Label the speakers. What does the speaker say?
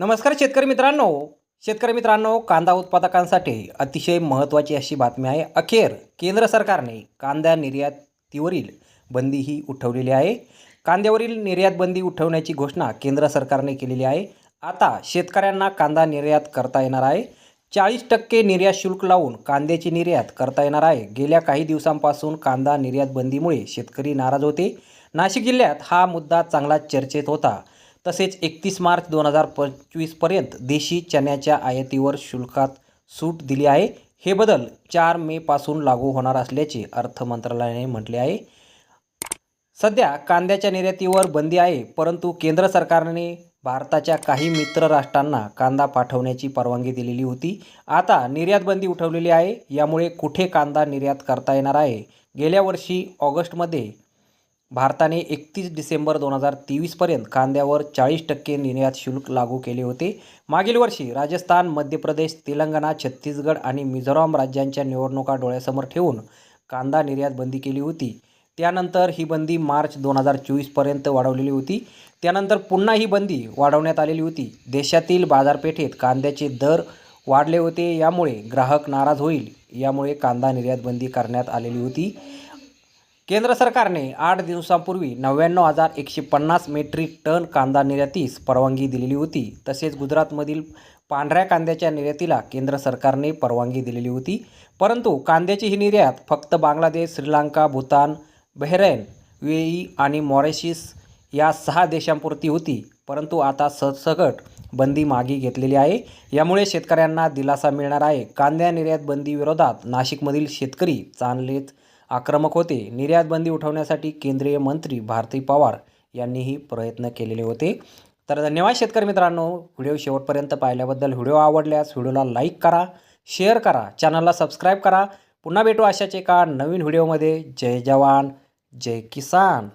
Speaker 1: नमस्कार शेतकरी मित्रांनो. शेतकरी मित्रांनो कांदा उत्पादकांसाठी अतिशय महत्त्वाची अशी बातमी आहे. अखेर केंद्र सरकारने कांदा निर्यातीवरील बंदी ही उठवलेली आहे. कांद्यावरील निर्यात बंदी उठवण्याची घोषणा केंद्र सरकारने केलेली आहे. आता शेतकऱ्यांना कांदा निर्यात करता येणार आहे. चाळीस टक्के निर्यात शुल्क लावून कांद्याची निर्यात करता येणार आहे. गेल्या काही दिवसांपासून कांदा निर्यात बंदीमुळे शेतकरी नाराज होते. नाशिक जिल्ह्यात हा मुद्दा चांगला चर्चेत होता. तसेच एकतीस मार्च दोन हजार पंचवीसपर्यंत देशी चण्याच्या आयातीवर शुल्कात सूट दिली आहे. हे बदल चार मेपासून लागू होणार असल्याचे अर्थ मंत्रालयाने म्हटले आहे. सध्या कांद्याच्या निर्यातीवर बंदी आहे परंतु केंद्र सरकारने भारताच्या काही मित्र राष्ट्रांना कांदा पाठवण्याची परवानगी दिलेली होती. आता निर्यात बंदी उठवलेली आहे यामुळे कुठे कांदा निर्यात करता येणार आहे? गेल्या वर्षी ऑगस्टमध्ये भारताने एकतीस डिसेंबर दोन हजार तेवीसपर्यंत कांद्यावर चाळीस टक्के निर्यात शुल्क लागू केले होते. मागील वर्षी राजस्थान मध्य प्रदेश तेलंगणा छत्तीसगड आणि मिझोराम राज्यांच्या निवडणुका डोळ्यासमोर ठेवून कांदा निर्यात बंदी केली होती. त्यानंतर ही बंदी मार्च दोन हजार चोवीसपर्यंत वाढवलेली होती. त्यानंतर पुन्हा ही बंदी वाढवण्यात आलेली होती. देशातील बाजारपेठेत कांद्याचे दर वाढले होते यामुळे ग्राहक नाराज होईल यामुळे कांदा निर्यात बंदी करण्यात आलेली होती. केंद्र सरकारने आठ दिवसांपूर्वी नव्याण्णव हजार एकशे पन्नास मेट्रिक टन कांदा निर्यातीस परवानगी दिलेली होती. तसेच गुजरातमधील पांढऱ्या कांद्याच्या निर्यातीला केंद्र सरकारने परवानगी दिलेली होती. परंतु कांद्याची ही निर्यात फक्त बांगलादेश श्रीलंका भूतान बहरैन युएई आणि मॉरिशस या सहा देशांपुरती होती. परंतु आता सरसकट बंदी मागे घेतलेली आहे. यामुळे शेतकऱ्यांना दिलासा मिळणार आहे. कांद्या निर्यात बंदी विरोधात नाशिकमधील शेतकरी चांगलेच आक्रमक होते. निर्यात बंदी उठवण्यासाठी केंद्रीय मंत्री भारती पवार यांनीही प्रयत्न केलेले होते. तर धन्यवाद शेतकरी मित्रांनो. व्हिडिओ शेवटपर्यंत पाहिल्याबद्दल व्हिडिओ आवडल्यास व्हिडिओला लाईक करा शेअर करा चॅनलला सबस्क्राईब करा. पुन्हा भेटू अशाच एका नवीन व्हिडिओमध्ये. जय जवान जय किसान.